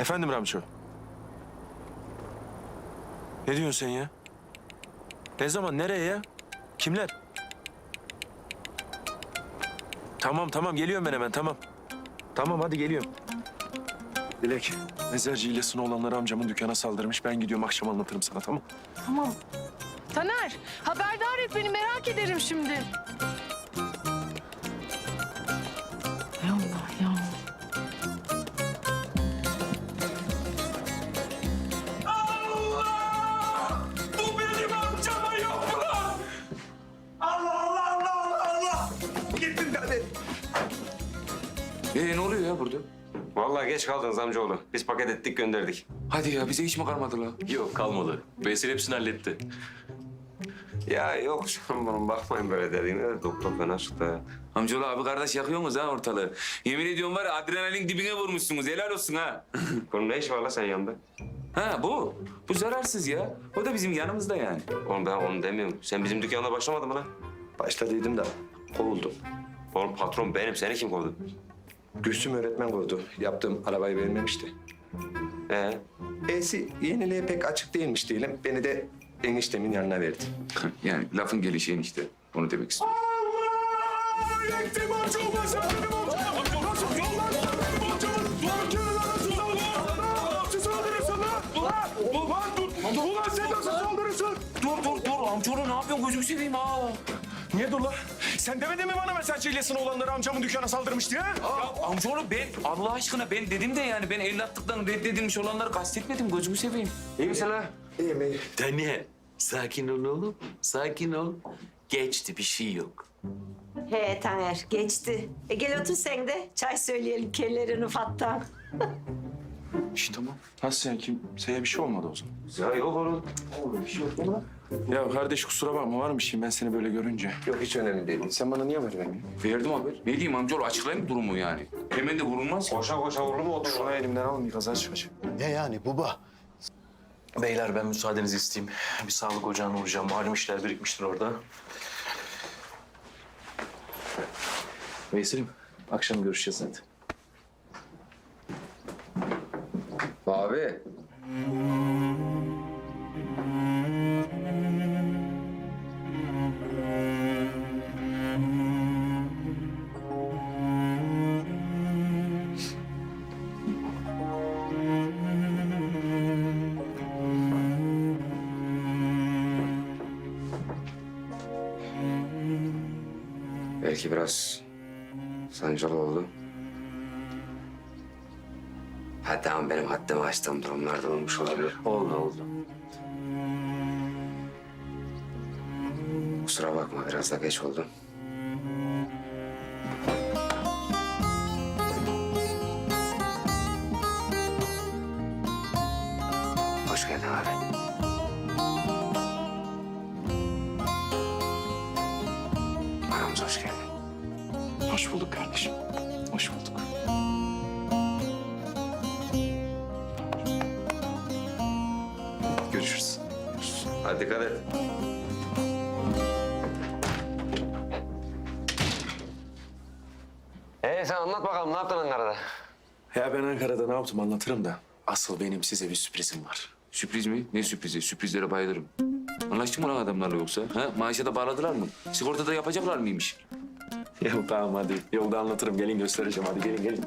Efendim Ramço. Ne diyorsun sen ya? Ne zaman, nereye ya? Kimler? Tamam tamam geliyorum ben hemen tamam. Tamam hadi geliyorum. Dilek, mezarcı İlyas'ın olanları amcamın dükkana saldırmış. Ben gidiyorum akşam anlatırım sana tamam Tamam. Taner, haberdar et beni merak ederim şimdi. Ee ne oluyor ya burada? Vallahi geç kaldınız amcaoğlu. Biz paket ettik gönderdik. Hadi ya bize hiç mi kalmadı la? Yok kalmadı. Veysel hepsini halletti. Ya yok canım bunun bakmayın böyle dediğine. Doktor fena çıktı ya. Amcaoğlu abi kardeş yakıyorsunuz ha ortalığı. Yemin ediyorum var ya adrenalin dibine vurmuşsunuz. Helal olsun ha. Bunun ne işi var la senin yanında? ha bu. Bu zararsız ya. O da bizim yanımızda yani. Oğlum ben onu demiyorum. Sen bizim dükkanda başlamadın mı lan? Başladıydım da kovuldum. Oğlum patron benim. Seni kim kovdu? Gülsüm öğretmen kovdu. Yaptığım arabayı vermemişti. Ee? E'si yeniliğe pek açık değilmiş diyelim. Beni de eniştemin yanına verdi. yani lafın gelişi işte. Onu demek istiyorum. Ulan! Sen nasıl saldırırsın? Dur dur dur. Amcaoğlu ne yapıyorsun? Gözümü seveyim ha. Niye dur lan? Sen demedin mi bana mesaj İlyas'ın olanları amcamın dükkana saldırmış diye? Ya amcaoğlu ben Allah aşkına ben dedim de yani ben evlatlıktan reddedilmiş olanları kastetmedim. Gözümü seveyim. İyi misin la? İyiyim iyi. Daniel, sakin ol oğlum. Sakin ol. Geçti bir şey yok. He Taner geçti. E gel otur sen de çay söyleyelim kellerin ufaktan. İşte tamam. Nasıl sen kim? Sana bir şey olmadı o zaman. Ya yok oğlum. Ya kardeş kusura bakma var mı bir şeyim ben seni böyle görünce? Yok hiç önemli değil. Sen bana niye haber vermiyorsun? Verdim haber. Ne diyeyim amcaoğlu açıklayayım durumu yani. Hemen de vurulmaz ki. Koşa koşa vurdu mu oldu? Şunu elimden alın bir kaza çıkacak. Ne yani baba? Beyler ben müsaadenizi isteyeyim. Bir sağlık ocağına uğrayacağım. Malum işler birikmiştir orada. Veysel'im akşam görüşeceğiz hadi. Abi. Belki biraz sancılı oldu. Ha tamam benim haddimi aştığım durumlarda olmuş olabilir. Oldu oldu. Kusura bakma biraz da geç oldu. Hoş geldin abi. Aramıza hoş geldin. Hoş bulduk kardeşim. Hoş bulduk. Dikkat et. Ee sen anlat bakalım ne yaptın Ankara'da? Ya ben Ankara'da ne yaptım anlatırım da. Asıl benim size bir sürprizim var. Sürpriz mi? Ne sürprizi? Sürprizlere bayılırım. Anlaştık mı lan adamlarla yoksa? Ha? Maaşa da bağladılar mı? Sigortada yapacaklar mıymış? Ya tamam hadi. Yolda anlatırım. Gelin göstereceğim. Hadi gelin gelin.